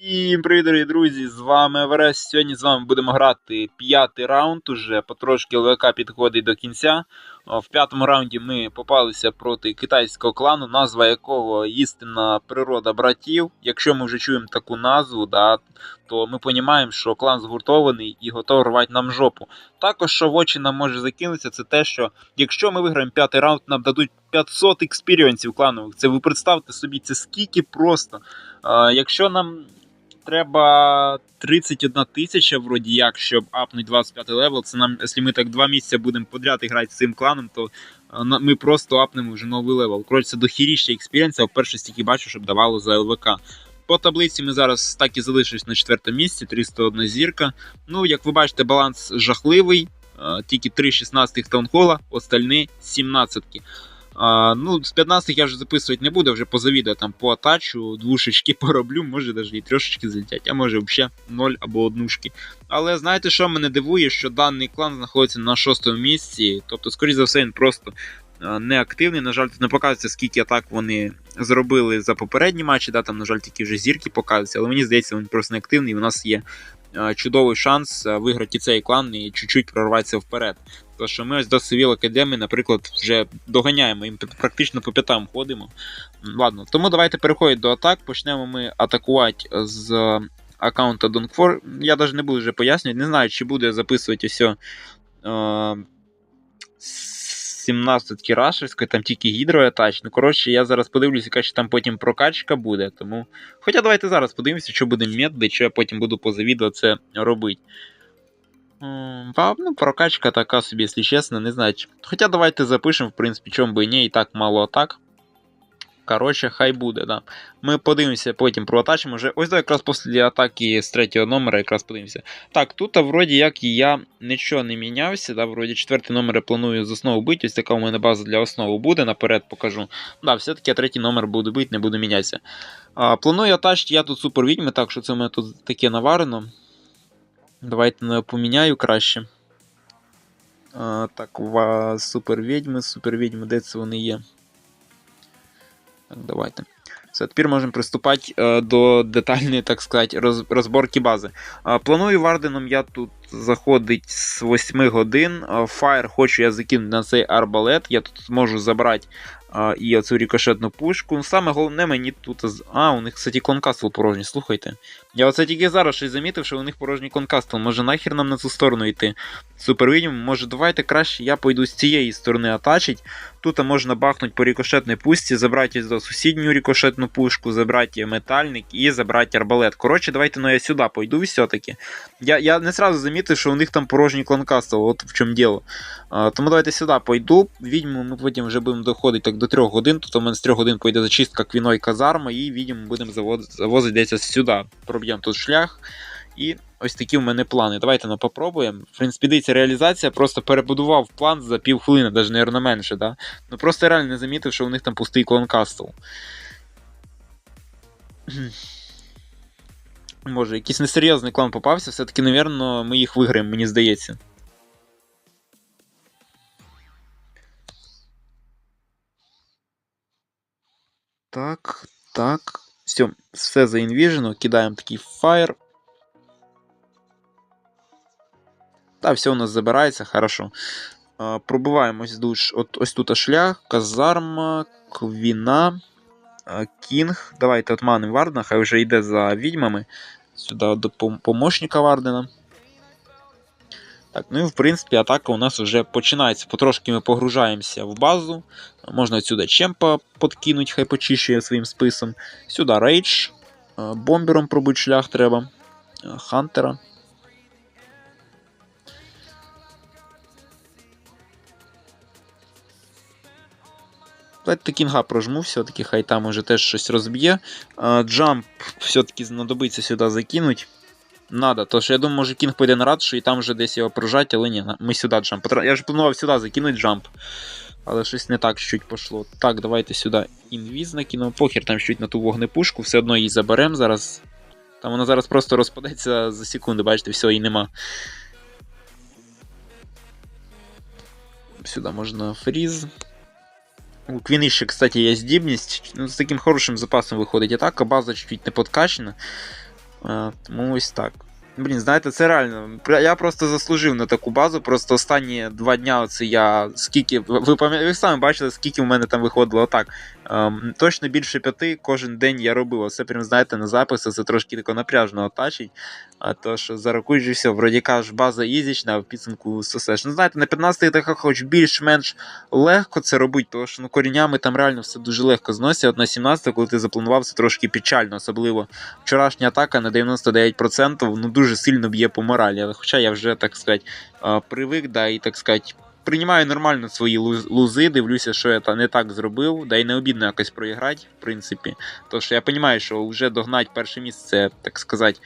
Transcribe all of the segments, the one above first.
Всім привіт, дорогі друзі! З вами Еверест. Сьогодні з вами будемо грати п'ятий раунд. Уже потрошки ЛВК підходить до кінця. В п'ятому раунді ми попалися проти китайського клану, назва якого істинна природа братів. Якщо ми вже чуємо таку назву, да, то ми розуміємо, що клан згуртований і готовий рвати нам жопу. Також, що в очі нам може закинутися, це те, що якщо ми виграємо п'ятий раунд, нам дадуть 500 експіріонсів кланових. Це ви представте собі, це скільки просто. Якщо нам треба 31 тисяча, вроді як, щоб апнути 25 левел. Це нам, якщо ми так два місяці будемо подряд грати з цим кланом, то ми просто апнемо вже новий левел. Коротше, це дохіріще експіріенса, вперше стільки бачу, щоб давало за ЛВК. По таблиці ми зараз так і залишились на четвертому місці, 301 зірка. Ну, як ви бачите, баланс жахливий. Тільки 3 16 таунхола, остальні 17. Ну, з 15 я вже записувати не буду, вже позавідаю там по атачу, двушечки пороблю, може навіть і трошечки залетять, а може взагалі 0 або однушки. Але знаєте, що мене дивує, що даний клан знаходиться на шостому місці, тобто, скоріш за все, він просто а, неактивний. На жаль, тут не показується, скільки атак вони зробили за попередні матчі, да, там, на жаль, тільки вже зірки показуються, але мені здається, він просто неактивний, у нас є чудовий шанс виграти цей клан і чуть-чуть прорватися вперед. Тому що ми ось до Civil Academy, наприклад, вже доганяємо, їм практично по п'ятам ходимо. Ладно, тому давайте переходити до атак. Почнемо ми атакувати з е, аккаунта Donkfor. Я навіть не буду вже пояснювати, не знаю, чи буде записувати все. 17 кірашевської, там тільки гідроатач. Ну, коротше, я зараз подивлюся, яка ще там потім прокачка буде. Тому. Хоча давайте зараз подивимося, що буде методи, що я потім буду поза відео це робити. Ну, прокачка така собі, якщо чесно, не знаю. Хоча давайте запишемо, в принципі, чому би і ні, і так мало атак. Коротше, хай буде, да. Ми подивимося потім про атачимо вже. Ось да, якраз після атаки з третього номера якраз подивимося. Так, тут вроді як і я нічого не мінявся, да, вроді четвертий номер я планую з основу бити, ось така у мене база для основи буде, наперед покажу. Да, все-таки я третій номер буду бити, не буду мінятися. А, планую атачити я тут супер відьми, так що це у мене тут таке наварено. Давайте ну, поміняю краще. А, так, у вас супер відьми, супер відьми, де це вони є? Давайте. Все, тепер можемо приступати е, до детальної, так сказати, розборки бази. Е, планую Варденом я тут заходить з 8 годин. Е, Фаєр хочу я закинути на цей арбалет. Я тут зможу забрати е, і оцю рікошетну пушку. Ну, Саме головне мені тут. А, у них, кстати, конкастл порожній, слухайте. Я оце тільки зараз щось замітив, що у них порожній конкастл. Може нахер нам на цю сторону йти. Супер відьм, може давайте краще я пойду з цієї сторони атачить. Тут можна бахнути по рікошетній пустці, забрати до сусідню рікошетну пушку, забрати метальник і забрати арбалет. Коротше, давайте ну я сюди пойду все-таки. Я, я не сразу замітив, що у них там порожній кланкастл, от в чому діло. А, тому давайте сюди пойду. Відьму ми потім вже будемо доходити так до 3 годин. Тут у мене з 3 годин пойде зачистка квіно і казарма, і відьму будемо завозити, завозити десь сюди. Проб'ємо тут шлях. І ось такі в мене плани. Давайте ну, попробуємо. В принципі, дивіться, реалізація просто перебудував план за півхвилини, навіть, мабуть, менше. Да? Ну просто реально не замітив, що у них там пустий клонкастл. Може, якийсь несерйозний клан попався, все-таки, напевно, ми їх виграємо, мені здається. Так, так. Все, все заінвіжено, кидаємо такий фаєр. Та, все у нас забирається, хорошо. А, пробиваємо душ, от, ось тут шлях, казарма, квіна, а, кінг. Давайте отманимо Вардена, хай вже йде за відьмами. Сюди до помощника Вардена. Так, ну і в принципі атака у нас вже починається. Потрошки ми погружаємося в базу. Можна сюди чемпа подкинуть, хай почищує своїм списом. Сюди рейдж. Е, Бомбером пробить шлях треба. Е, Хантера. Давайте кінга прожму, все-таки хай там уже теж щось розб'є. Джамп все-таки знадобиться сюди закинуть. Надо, то що я думаю, може кінг пойде на ратшу і там вже десь його прожать, але ні, ми сюди джамп. Я ж планував сюди закинути джамп. Але щось не так чуть пошло. Так, давайте сюди інвіз накинемо. Похер там чуть на ту вогнепушку, все одно її заберемо зараз. Там вона зараз просто розпадеться за секунди, бачите, все, її нема. Сюди можна фріз. У Квіни ще, кстати, є здібність. Ну, з таким хорошим запасом виходить атака, база чуть-чуть не подкачена. Е, Тому ось так. Блін, знаєте, це реально. Я просто заслужив на таку базу. Просто останні два дня оце я скільки. Ви ви самі бачили, скільки в мене там виходило так. Ем, точно більше п'яти кожен день я робив. Оце прям, знаєте, на записи це трошки тако напряжно отачить. А то що зарахуй же все, вроді кажеш, база ізічна, а в підсумку сосеш. Ну, знаєте, на 15 тихах хоч більш-менш легко це робити, тому що ну, коріннями там реально все дуже легко зносить. От на 17, коли ти запланував, це трошки печально, особливо вчорашня атака на 99% ну, дуже сильно б'є по моралі. Хоча я вже, так сказати, привик, да, і так сказати. Приймаю нормально свої лузи, дивлюся, що я не так зробив, да й не обідно якось проіграти, в принципі. Що я розумію, що вже догнати перше місце, так сказати,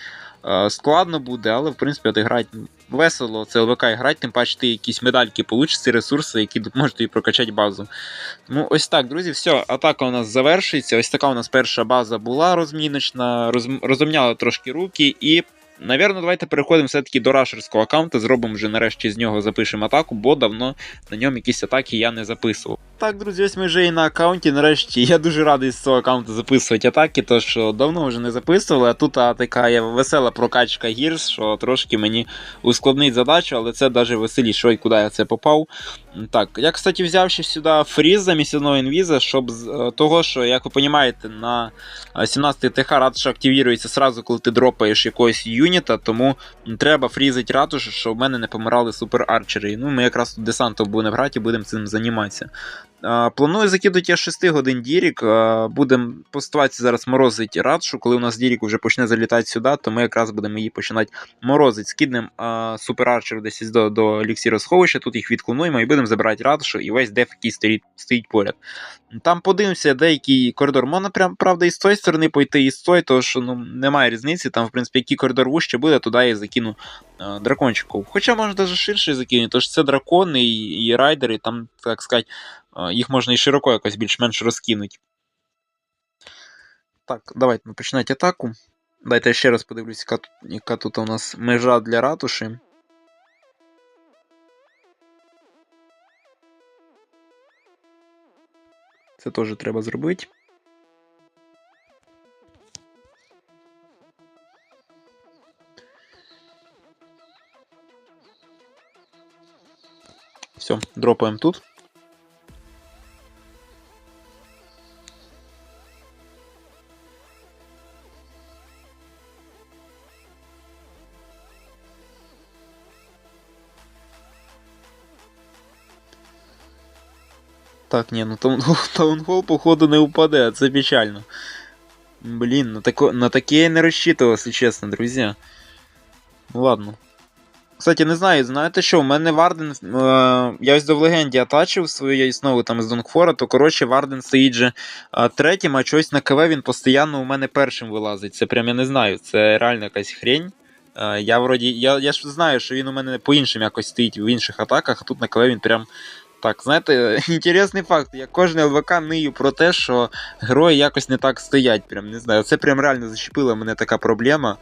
е, складно буде, але в принципі от грати весело, це ЛВК грати, тим паче ти якісь медальки получиш, ресурси, які допоможуть тобі прокачати базу. Ну, ось так, друзі, все, атака у нас завершується. Ось така у нас перша база була розміночна, роз, розумняла трошки руки і. Навірно, давайте переходимо все-таки до рашерського аккаунту, зробимо вже нарешті з нього запишемо атаку, бо давно на ньому якісь атаки я не записував. Так, друзі, ось ми вже і на аккаунті. Нарешті я дуже радий з цього аккаунту записувати атаки, то що давно вже не записували, а тут а, така є весела прокачка гірс, що трошки мені ускладнить задачу, але це навіть веселіше, ой, куди я це попав. Так, я, кстати, взяв ще сюди фріз замість одного інвіза, щоб з е, того, що, як ви розумієте, на е, 17 ТХ ратуша активірується сразу, коли ти дропаєш якогось юніта, тому треба фрізити ратушу, щоб в мене не помирали супер арчери. Ну, ми якраз тут десантом будемо грати і будемо цим займатися. Планую закидати я 6 годин Дірік. Будемо по ситуації зараз морозити ратушу. Коли у нас Дірік вже почне залітати сюди, то ми якраз будемо її починати морозити. Скиднемо супер арчерів десь до, до сховища, тут їх відклонуємо і будемо забирати ратушу і весь деф, який стоїть, стоїть поряд. Там подивимося, деякий коридор. Можна прям, правда, і з тої сторони пойти, і з тої, тому що ну, немає різниці. Там, в принципі, який коридор вужче буде, туди я закину дракончиків. Хоча можна навіть ширше закинути, що це дракони і, і райдери, там, так сказати, їх можна і широко якось більш-менш розкинути. Так, давайте ну, починати атаку. Дайте я ще раз подивлюсь, яка тут, яка тут у нас межа для ратуші. Це теж треба зробити. Все, дропаємо тут. Так, ні, ну таунхол, таунхол, походу, не упаде, це печально. Блін, на, тако, на таке я не розчитував, якщо чесно, друзі. Ну ладно. Кстати, не знаю, знаєте що, у мене Варден. Е, я ось до в легенді атачив свою основу там з Донгфора, то коротше Варден стоїть же е, третім, а чогось на КВ він постійно у мене першим вилазить. Це прям я не знаю, це реально якась хрень. Е, я вроді, я, я ж знаю, що він у мене по-іншому якось стоїть в інших атаках, а тут на КВ він прям. Так, знаєте, інтересний факт. Я кожен ЛВК нию про те, що герої якось не так стоять. Прям не знаю. Це прям реально зачепила мене така проблема.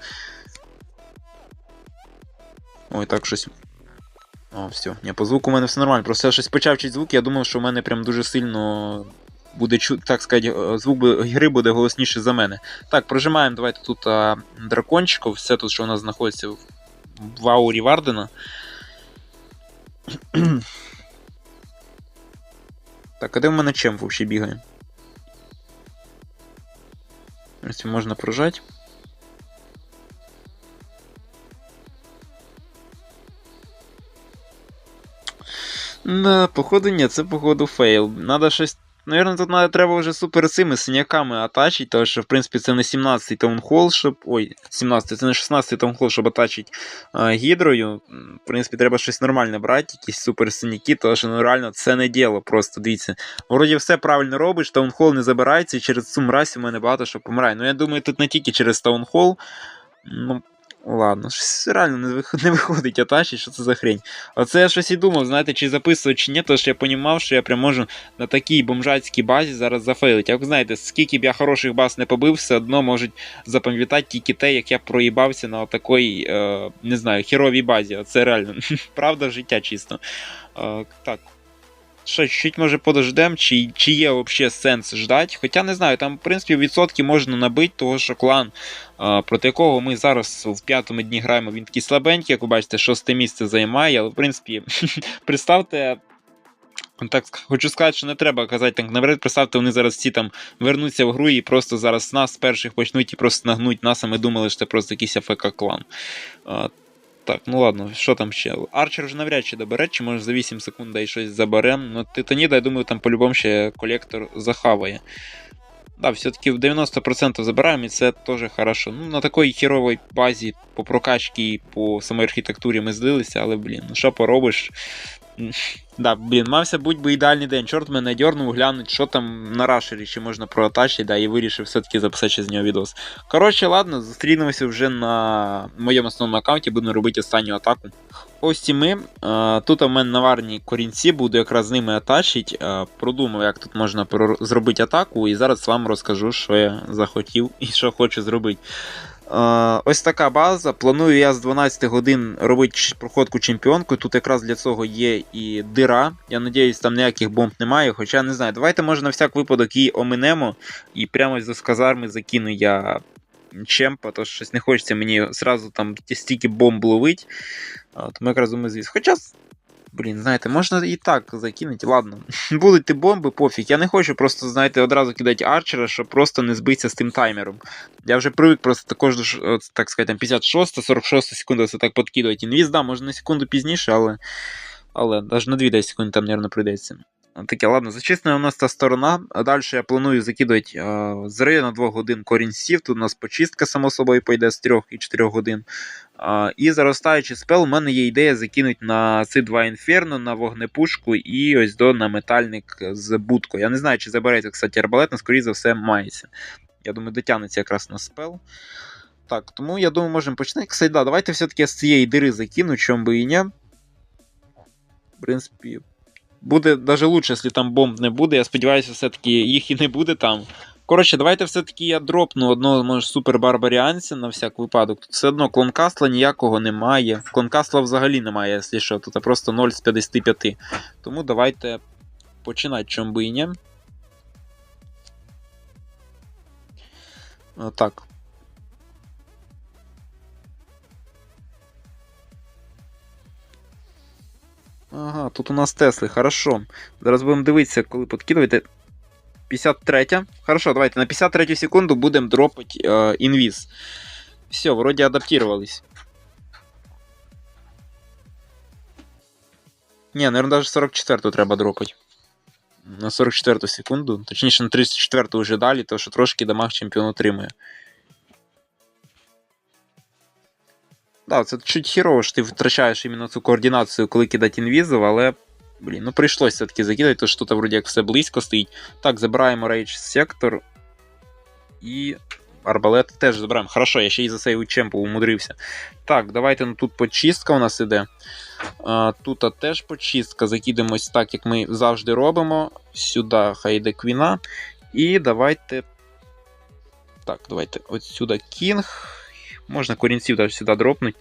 Ой, так щось. О, все. Ні, по звуку у мене все нормально. Просто я щось почав чути звук, я думав, що в мене прям дуже сильно буде так сказати, е, звук гри буде голосніше за мене. Так, прожимаємо давайте тут а, дракончиків, все тут, що у нас знаходиться в аурі Вардена. Так, а де в мене чем взагалі бігає? Ось можна прожати. Да, походу ні, це походу фейл. Надо щось. Наверно, тут надо, треба вже супер цими синяками атачить, тому що, в принципі, це не 17-й таунхол, щоб. Ой, 17-й, це не 16-й таунхол, щоб атачить а, гідрою. В принципі, треба щось нормальне брати, якісь супер синяки, тому що ну реально це не діло. Просто дивіться. Вроді все правильно робиш, таунхол не забирається, і через цю мразь у мене багато що помирає. Ну я думаю, тут не тільки через таунхол. Ну, ладно, щось реально не вих- не виходить атачить, що це за хрень. Оце я щось і думав, знаєте, чи записувати, чи ні, тому що я розумів, що я прям можу на такій бомжацькій базі зараз зафейлити. Як ви знаєте, скільки б я хороших баз не побив, все одно можуть запам'ятати тільки те, як я проїбався на такій, е, не знаю, херовій базі. Це реально правда життя чисто. Е, так. Що, чуть може подождем, чи, чи є взагалі сенс ждати. Хоча не знаю, там, в принципі, відсотки можна набити, того що клан, а, проти якого ми зараз в п'ятому дні граємо, він такий слабенький, як ви бачите, шосте місце займає, але в принципі, представте. Так, хочу сказати, що не треба казати так наперед. Представте, вони зараз всі там вернуться в гру і просто зараз нас перших почнуть і просто нагнуть нас, а ми думали, що це просто якийсь АФК клан. Так, ну ладно, що там ще? Арчер вже навряд чи добере, чи може за 8 секунд і щось заберем. Ну, Титаніда, я думаю, там по-любому ще колектор захаває. Да, все-таки в 90% забираємо, і це теж хорошо. Ну, на такій херовій базі по прокачці і по самій архітектурі ми злилися, але, блін, ну що поробиш? Да, блін, мався будь би ідеальний день. Чорт мене дьорнув, глянуть, що там на рашері, чи можна проатачити, да, і вирішив все-таки записати з нього відос. Коротше, ладно, зустрінемося вже на моєму основному аккаунті, будемо робити останню атаку. Ось і ми. А, тут у мене наварні корінці, буду якраз з ними атачити. А, продумав, як тут можна зробити атаку, і зараз вам розкажу, що я захотів і що хочу зробити. Ось така база. Планую я з 12 годин робити проходку чемпіонку. Тут якраз для цього є і дира. Я надіюсь, там ніяких бомб немає. Хоча не знаю. Давайте може на всяк випадок її оминемо. І прямо з казарми закину я чемпа, то щось не хочеться мені зразу там стільки бомб ловить. Тому якраз думаю, звісно. Хоча. Блін, знаєте, можна і так закинути. Ладно. Будуть ті бомби, пофіг. Я не хочу просто, знаєте, одразу кидати арчера, щоб просто не збитися з тим таймером. Я вже привик просто також, так сказати, 56-46 секунда все так подкидувати. Інвіз, да, може на секунду пізніше, але. Але навіть на 2 секунд там, мабуть, прийдеться. Таке, ладно, зачислена у нас та сторона. А далі я планую закидувати е, з району 2 годин корінців. Тут у нас почистка, само собою, пойде з 3 і 4 годин. А, і заростаючий спел, у мене є ідея закинути на ці два інферно, на вогнепушку і ось до на метальник з будкою. Я не знаю, чи забереться, кстати, арбалет, але скоріше за все мається. Я думаю, дотягнеться якраз на спел. Так, тому я думаю, можемо починати. Кстати, да, давайте все-таки з цієї дири закину, чому би і не. В принципі, буде навіть лучше, якщо там бомб не буде. Я сподіваюся, все-таки їх і не буде там. Коротше, давайте все-таки я дропну одного, може, супер барбаріанця на всяк випадок. Тут все одно клонкасла ніякого немає. Клонкасла взагалі немає, якщо що. Тут просто 0 з 55. Тому давайте починати чому би Ага, тут у нас Тесли, хорошо. Зараз будемо дивитися, коли подкидуєте. 53. Хорошо, давайте на 53 секунду будемо дропати е, інвіз. Все, вроді адаптировались. Ні, наверное, даже 44 треба дропати. На 44 секунду. Точніше, на 34 вже далі, тому що трошки дамаг чемпіон отримує. Да, це чуть хірово, що ти втрачаєш іменно цю координацію, коли кидати інвізив, але. Блін, ну прийшлося все-таки закидати, то що тут вроді як все близько стоїть. Так, забираємо рейдж сектор. І. Арбалет теж забираємо. Хорошо, я ще й за цей чемпу умудрився. Так, давайте ну, тут почистка у нас іде. А, тут а, теж почистка. Закидемось так, як ми завжди робимо. Сюди хай йде квіна. І давайте. Так, давайте ось сюди кінг. Можна корінців теж сюди дропнути.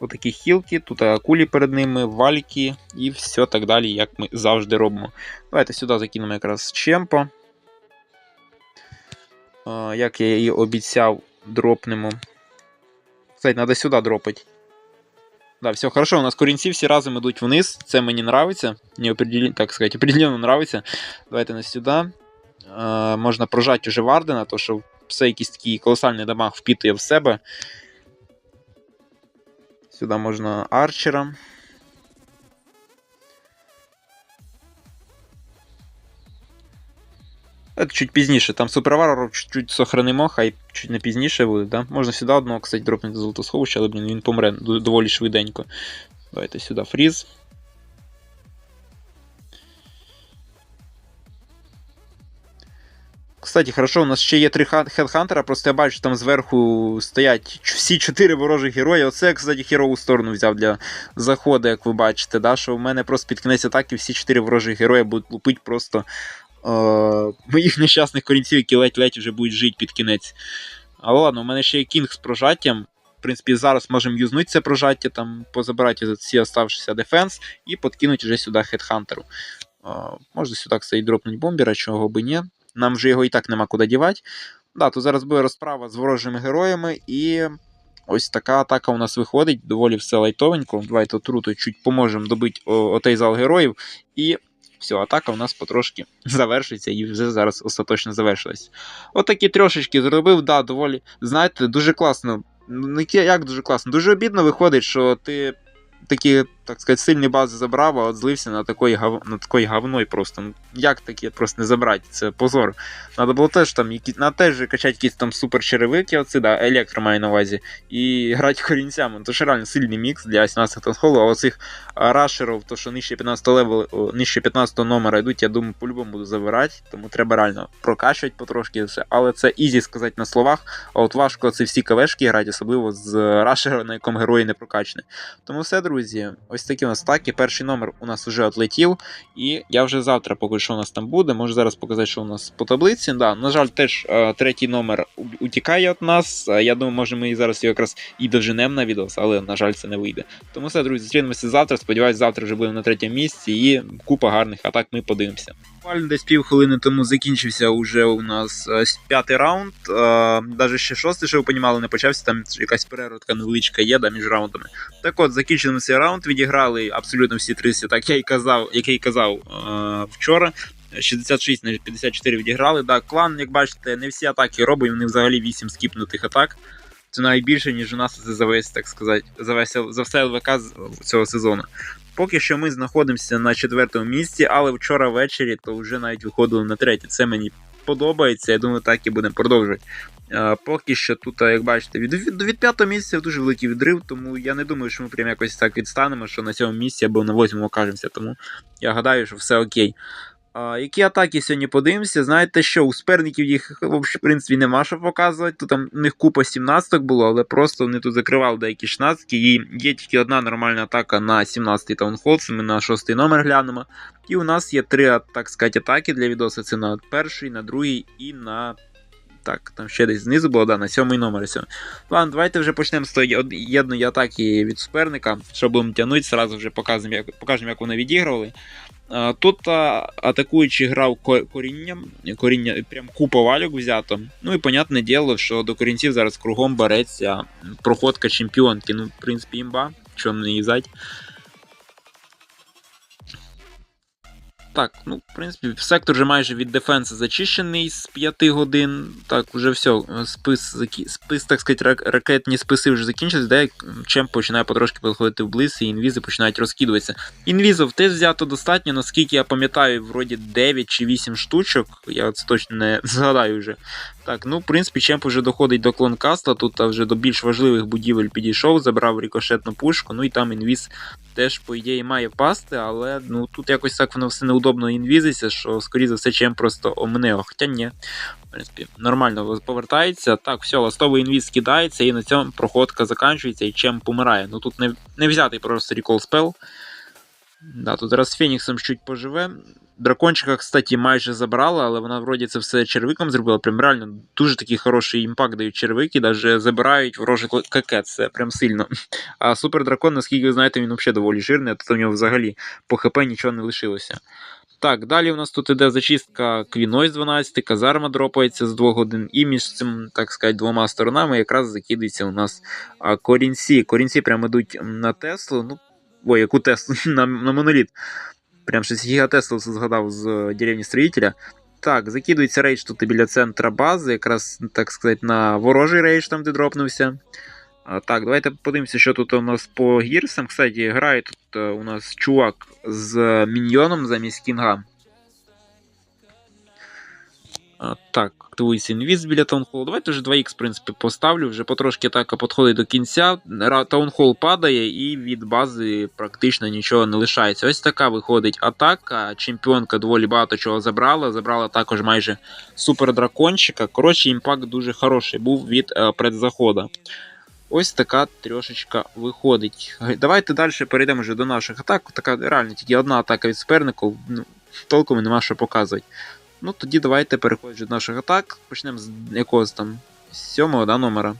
Отакі хілки, тут акулі перед ними, вальки і все так далі, як ми завжди робимо. Давайте сюди закинемо якраз чемпо. А, як я і обіцяв, дропнемо. Кстати, треба сюди дропати. Да, все хорошо, у нас корінці всі разом йдуть вниз. Це мені нравиться. Мені определенно, так сказати, определенно нравиться. Давайте на сюди. А, можна прожати уже Вардена, то що все якийсь такий колосальний дамаг впітує в себе. Сюди можно арчером. Это чуть пізніше. Там супервароров чуть-чуть сохранимо, хай чуть не пізніше буде, да? Можна сюди одного, кстати, дропнути золотосховище, але блін, він помре доволі швиденько. Давайте сюди фріз. Кстати, хорошо, у нас ще є три хедхантера, просто я бачу, там зверху стоять всі чотири ворожих герої. Оце, я, кстати, херову сторону взяв для заходу, як ви бачите, да? що в мене просто під кінець атаки всі чотири ворожих герої будуть лупити просто е- моїх нещасних корінців, які ледь-ледь вже будуть жити під кінець. Але ладно, у мене ще є кінг з прожаттям. В принципі, зараз можемо юзнути це прожаття, там позабирати всі оставшися дефенс і подкинути вже сюди хедхантеру. А, можна сюди, кстати, дропнути бомбера, чого би ні. Нам вже його і так нема куди дівати. Да, то зараз буде розправа з ворожими героями, і ось така атака у нас виходить, доволі все лайтовенько. Давайте отруту чуть поможемо добити отей зал героїв. І все, атака у нас потрошки завершиться і вже зараз остаточно завершилась. Отакі трошечки зробив, да, доволі. Знаєте, дуже класно. Ну, як дуже класно. Дуже обідно виходить, що ти такі, так сказати, сильні бази забрав, а от злився на такої, гав... на такої говной просто. Ну, як таке просто не забрати? Це позор. Надо було теж там які... на теж качати якісь там супер черевики, оці, да, електро маю на увазі, і грати корінцями. То що реально сильний мікс для 17 танхолу, а оцих рашерів, то що нижче 15 левел, нижче 15 номера йдуть, я думаю, по-любому буду забирати, тому треба реально прокачувати потрошки все. Але це ізі сказати на словах, а от важко ці всі кавешки грати, особливо з рашера, на якому герої не прокачані. Тому все, друзі, ось такі у нас стаки. Перший номер у нас вже отлетів, і я вже завтра покажу, що у нас там буде. Можу зараз показати, що у нас по таблиці. Да, на жаль, теж е, третій номер утікає від нас. Е, Я думаю, може ми зараз його якраз і доженемо на відос, але на жаль, це не вийде. Тому все, друзі, зустрінемося завтра. Сподіваюсь, завтра вже будемо на третьому місці і купа гарних атак ми подивимося. Буквально десь півхвилини тому закінчився уже у нас е, п'ятий раунд. Навіть ще шостий, що ви понімали, не почався. Там якась перерва така невеличка є да, між раундами. Так от, закінчили цей раунд, відіграли абсолютно всі 30, так я й казав, як я й казав е, вчора. 66 на 54 відіграли. Да, клан, як бачите, не всі атаки робить, вони взагалі 8 скіпнутих атак. Це навіть більше, ніж у нас це за весь, так сказати, за весь за все ЛВК цього сезону. Поки що ми знаходимося на четвертому місці, але вчора ввечері то вже навіть виходили на третє. Це мені подобається. Я думаю, так і будемо продовжувати. Е, Поки що тут, як бачите, від, від, від п'ятого місця дуже великий відрив, тому я не думаю, що ми прям якось так відстанемо, що на сьомому місці або на восьмому окажемося. Тому я гадаю, що все окей. А, які атаки сьогодні подивимося? Знаєте що, у суперників їх в принципі нема що показувати. Тут там у них купа 17 було, але просто вони тут закривали деякі 16 і є тільки одна нормальна атака на 17-й таунхолд, ми на 6 номер глянемо. І у нас є три, так сказати, атаки для відоса. Це на перший, на другий і на. Так, там ще десь знизу було, да, на сьомий номер. Ладно, давайте вже почнемо з єдної атаки від суперника, щоб будемо тягнути, зразу вже покажемо, як, покажемо, як вони відігрували. Тут атакуючий грав корінням, коріння, прям купа валюк взято. Ну і понятне діло, що до корінців зараз кругом береться проходка чемпіонки. Ну, в принципі, імба, чого не їздать. Так, ну, в принципі, сектор вже майже від дефенсу зачищений з 5 годин. Так, вже все, спис, спис так сказати, рак- ракетні списи вже закінчились, де чемп починає потрошки підходити вблиз, і інвізи починають розкидуватися. Інвізов теж взято достатньо, наскільки я пам'ятаю, вроді 9 чи 8 штучок. Я це точно не згадаю вже. Так, ну, в принципі, чемп вже доходить до клонкаста, тут а, вже до більш важливих будівель підійшов, забрав рікошетну пушку, ну і там інвіз теж, по ідеї, має впасти, але ну тут якось так воно все неудобно інвізиться, що, скоріше за все, чемп просто омине його. Хоча ні. В принципі, нормально повертається. Так, все, ластовий інвіз скидається, і на цьому проходка закінчується, і чемп помирає. Ну тут не, не взятий просто рекол спел. Да, тут зараз з Феніксом чуть поживе. Дракончика, кстати, майже забрала, але вона вроді це все червиком зробила. Прям реально дуже такий хороший імпакт дають червики, навіть забирають ворожий какет, це прям сильно. А супер дракон, наскільки ви знаєте, він взагалі доволі жирний, а тут у нього взагалі по ХП нічого не лишилося. Так, далі у нас тут іде зачистка квіной з 12, казарма дропається з 2 годин, і між цим, так сказати, двома сторонами якраз закидається у нас корінці. Корінці прямо йдуть на Теслу. Ну, ой, яку Теслу? на, на моноліт. Прям щось Гіга Теслу згадав з е, деревні строїтеля. Так, закидується рейдж тут біля центра бази, якраз, так сказати, на ворожий рейдж, там де дропнувся. А, Так, давайте подивимося, що тут у нас по гірсам. Кстати, грає тут е, у нас чувак з міньйоном замість кінга. Так, активується інвіз біля таунхолу. Давайте вже 2х, в принципі, поставлю. Вже потрошки атака підходить до кінця. Таунхол падає, і від бази практично нічого не лишається. Ось така виходить атака. Чемпіонка доволі багато чого забрала. Забрала також майже супер дракончика. Коротше, імпакт дуже хороший був від е, предзахода. Ось така трьошечка виходить. Давайте далі перейдемо вже до наших атак. Така реально тільки одна атака від супернику. Ну, толком нема що показувати. Ну тоді давайте переходимо до наших атак. Почнемо з якогось там сьомого да, номера.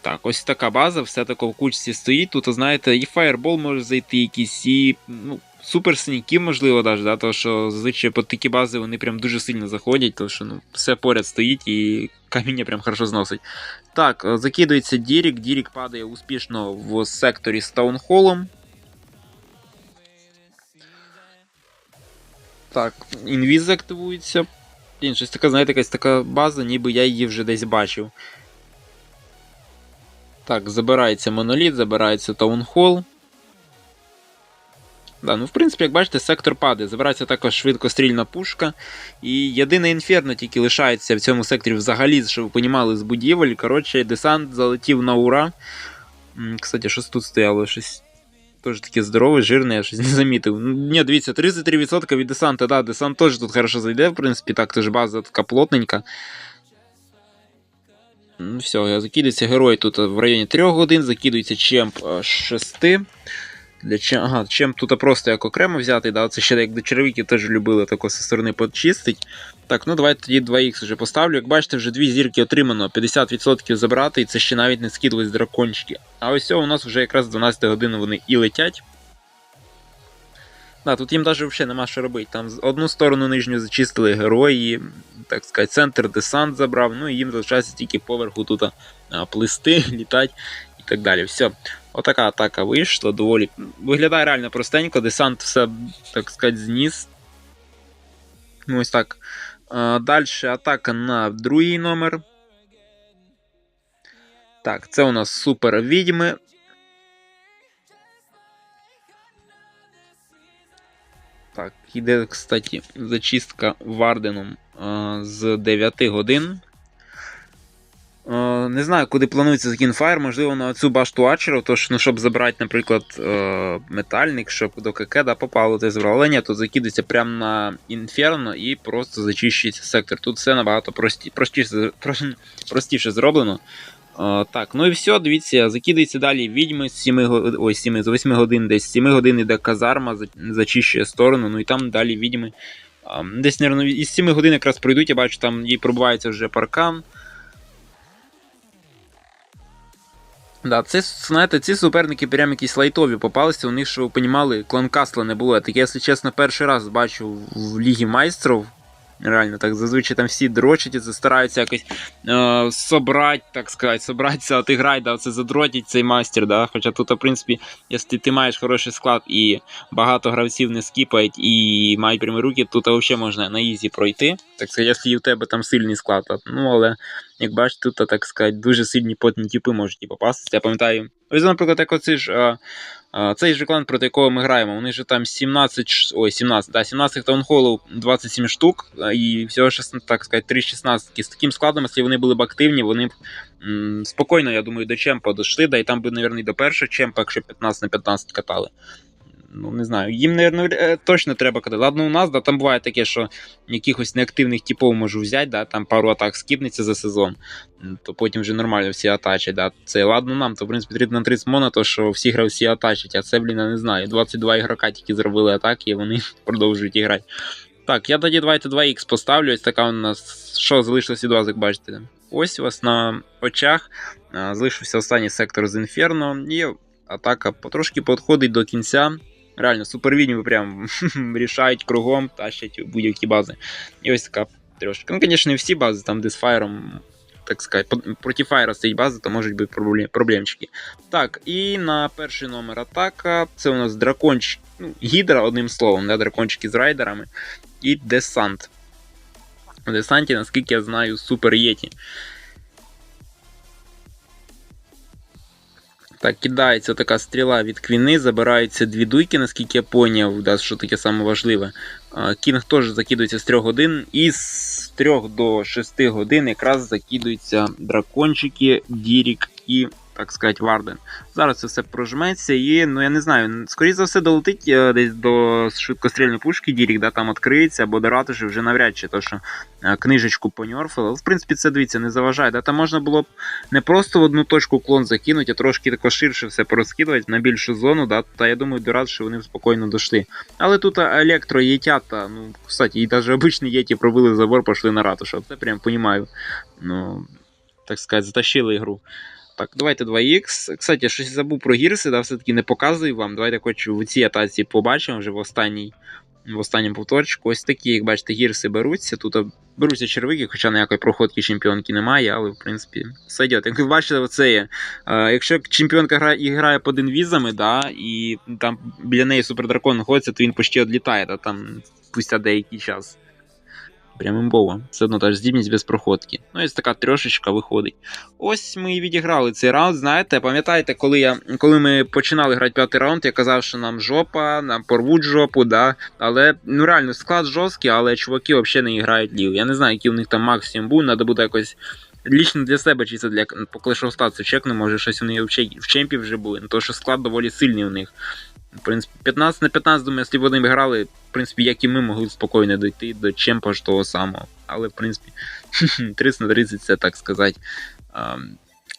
Так, ось така база, все тако в кучці стоїть. Тут, знаєте, і фаєрбол може зайти, якісь, і ну, суперсніки, можливо, навіть, да, тому що зазвичай по такі бази вони прям дуже сильно заходять, тому що ну, все поряд стоїть і каміння прям хорошо зносить. Так, закидується Дірік, Дірік падає успішно в секторі з таунхолом. Так, інвіз активується. Блін, щось така, знаєте, якась така база, ніби я її вже десь бачив. Так, забирається моноліт, забирається таунхол. Да, ну, в принципі, як бачите, сектор падає. Забирається також швидкострільна пушка. І єдине інферно тільки лишається в цьому секторі взагалі, щоб ви понімали, з будівель. Коротше, десант залетів на ура. Кстати, щось тут стояло, щось. Теж таке здорове, жирне, я щось не замітив. Ні, дивіться, 33% від десанта, да, десант теж тут хорошо зайде, в принципі, так, теж база така плотненька. Ну, все, закидується герой тут в районі 3 годин, закидується чемп 6. Для чем... Ага, чемп тут просто як окремо взятий, да, це ще як до червіків теж любили тако зі сторони почистить. Так, ну давайте тоді 2х вже поставлю. Як бачите, вже дві зірки отримано, 50% забрати, і це ще навіть не скидались дракончики. А ось у нас вже якраз 12 годин вони і летять. Да, тут їм навіть взагалі нема що робити. Там одну сторону нижню зачистили герої, так сказати, центр десант забрав, ну і їм залишається тільки поверху тут плисти, літати і так далі. Все. Отака атака вийшла, доволі. Виглядає реально простенько, десант все, так сказати, зніс. Ну, ось так. Далі атака на другий номер. Так, це у нас супер відьми. Так, іде, кстати, зачистка Варденом з 9 годин. А, не знаю, куди планується скінфайр, можливо, на цю башту Ачеру, тож, ну, щоб забрати, наприклад, метальник, щоб до КК да, попало те збравлення, то закидується прямо на інферно і просто зачищується сектор. Тут все набагато прості, простіше, простіше зроблено. Uh, так, ну і все, дивіться, закидається далі відьми з 7 ой, 7, з 8 годин, десь з 7 годин іде казарма, зачищує сторону, ну і там далі відьми. Uh, десь, мабуть, із 7 годин якраз пройдуть, я бачу, там їй пробувається вже паркан. Да, це, знаєте, ці суперники прям якісь лайтові попалися, у них, що ви понімали, клан Касла не було. Так я, якщо чесно, перший раз бачу в Лігі майстрів. Реально, так зазвичай там всі дрочать і стараються якось е, собрати, так сказати, собратися, отиграти, да, це задротить цей мастер. Да? Хоча тут, в принципі, якщо ти маєш хороший склад і багато гравців не скіпають і мають прямі руки, тут взагалі можна на ізі пройти. Так сказати, якщо у тебе там сильний склад. Ну, але, як бачите, тут, так сказати, дуже сильні потні типи можуть і попасти. Я пам'ятаю. Ось, наприклад, як оці ж. Е, цей же клан, проти якого ми граємо, вони ж там 17 ой, 17, да, 17 таунхолів, 27 штук, і всього 16, так сказати, 3-16. З таким складом, якщо вони були б активні, вони б м, спокійно, я думаю, до чемпа дошли, да і там би, мабуть, до першого чемпа, якщо 15 на 15 катали ну не знаю, їм, мабуть, точно треба катати. Ладно, у нас, да, там буває таке, що якихось неактивних типів можу взяти, да, там пару атак скіпнеться за сезон, то потім вже нормально всі атачать. Да. Це ладно нам, то в принципі 30 на 30 мона, то що всі гравці атачать, а це, блін, я не знаю. 22 ігрока тільки зробили атаки, і вони продовжують грати. Так, я тоді давайте 2х поставлю. Ось така у нас. Що залишилось від вас, як бачите? Ось у вас на очах. Залишився останній сектор з Інферно, і атака потрошки підходить до кінця. Реально, супервідьми прям рішають кругом, тащать будь-які бази. І ось така трошки. Ну, звісно, не всі бази, там де з фаєром, так сказати, проти фаєра стоїть бази, то можуть бути проблем, проблемчики. Так, і на перший номер атака. Це у нас дракончик, ну, гідра, одним словом, да, дракончики з райдерами. І десант. У десанті, наскільки я знаю, супер єті. Так, кидається така стріла від квіни, забираються дві дуйки, наскільки я поняв, да, що таке саме важливе. Кінг теж закидується з 3 годин, і з 3 до 6 годин якраз закидуються дракончики, Дірік і так сказати, Варден. Зараз це все прожметься і, ну я не знаю, скоріше за все долетить е, десь до швидкострільної пушки Дірік, да, там відкриється, або до ратуші вже навряд чи, то що е, книжечку поньорфили. В принципі, це дивіться, не заважає. Да, Там можна було б не просто в одну точку клон закинути, а трошки тако ширше все порозкидувати на більшу зону. Да, Та я думаю, до ратуші вони спокійно дійшли. Але тут електро єтята, ну, кстати, і навіть обичні єті пробили забор, пішли на ратушу. Це прям понімаю. Ну, так сказати, затащили ігру. Так, давайте 2х. Кстати, щось забув про гірси, да, все-таки не показую вам. Давайте хоч в цій атаці побачимо вже в останній. В останньому повторчику. Ось такі, як бачите, гірси беруться. Тут беруться червики, хоча ніякої проходки чемпіонки немає, але в принципі все йде. Як ви бачите, оце є. Якщо чемпіонка грає, грає по візами, да, і там біля неї супердракон знаходиться, то він почти відлітає, да, там спустя деякий час. Прям імбово. Все одно теж здібність без проходки. Ну, ось така трошечка виходить. Ось ми і відіграли цей раунд. Знаєте, пам'ятаєте, коли я коли ми починали грати п'ятий раунд, я казав, що нам жопа, нам порвуть жопу, да. Але ну реально склад жорсткий, але чуваки взагалі не грають лів. Я не знаю, який у них там максимум був, треба буде якось. Лічно для себе, чи це для по Clash of Stars чекну, може щось вони взагалі в чемпі вже були. Ну, тому що склад доволі сильний у них. В принципі, 15 на 15, думаю, якщо б вони грали, в принципі, як і ми могли спокійно дойти до чемпа ж того самого. Але, в принципі, 30 на 30 це так сказати. ам,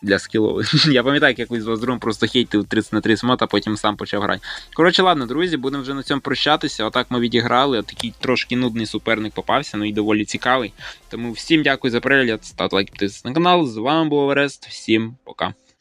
Для скілових. Я пам'ятаю, як якось з вас другом просто хейтив 30 на 30 мод, а потім сам почав грати. Коротше, ладно, друзі, будемо вже на цьому прощатися. Отак ми відіграли. Такий трошки нудний суперник попався, ну і доволі цікавий. Тому всім дякую за перегляд, ставте лайк, підписуйтесь на канал. З вами був Орест. Всім пока.